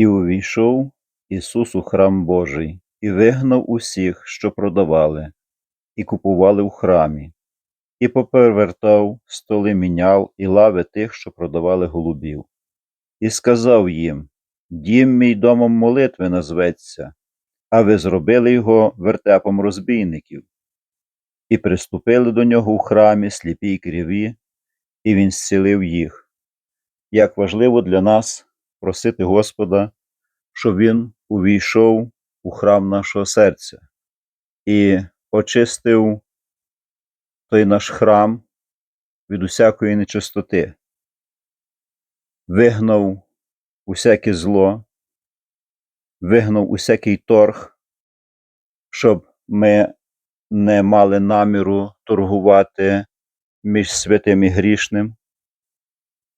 І увійшов Ісус у храм Божий, і вигнав усіх, що продавали, і купували у храмі, і поперевертав столи міняв і лави тих, що продавали голубів, і сказав їм: Дім мій домом молитви назветься, а ви зробили його вертепом розбійників. І приступили до нього у храмі сліпі й криві, і він зцілив їх. Як важливо для нас просити Господа, щоб Він увійшов у храм нашого серця і очистив той наш храм від усякої нечистоти, вигнав усяке зло, вигнав усякий торг, щоб ми не мали наміру торгувати між святим і грішним,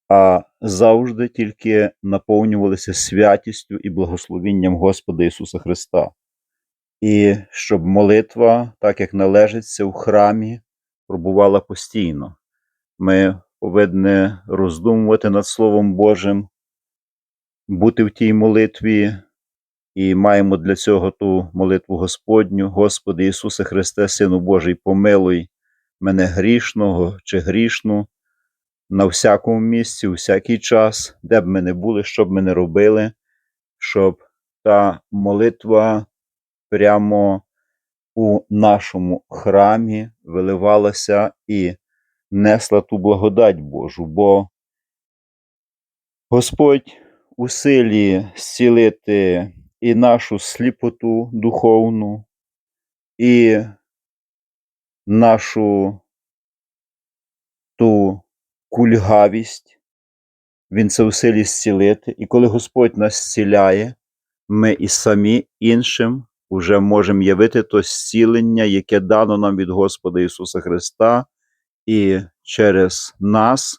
а завжди тільки наповнювалися святістю і благословінням Господа Ісуса Христа. І щоб молитва, так як належиться в храмі, пробувала постійно. Ми повинні роздумувати над Словом Божим, бути в тій молитві, і маємо для цього ту молитву Господню, Господи Ісусе Христе, Сину Божий, помилуй мене грішного чи грішну на всякому місці, у всякий час, де б ми не були, що б ми не робили, щоб та молитва прямо у нашому храмі виливалася і несла ту благодать Божу, бо Господь у силі зцілити і нашу сліпоту духовну, і нашу ту кульгавість, Він це в силі зцілити. І коли Господь нас зціляє, ми і самі іншим уже можемо явити то зцілення, яке дано нам від Господа Ісуса Христа, і через нас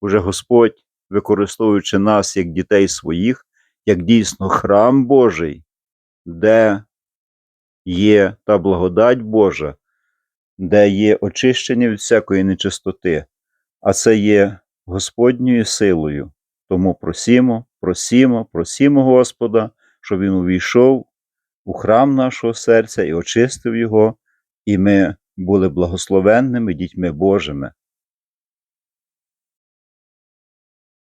уже Господь, використовуючи нас як дітей своїх, як дійсно храм Божий, де є та благодать Божа, де є очищення від всякої нечистоти, а це є Господньою силою. Тому просімо, просімо, просімо Господа, щоб Він увійшов у храм нашого серця і очистив його, і ми були благословенними дітьми Божими.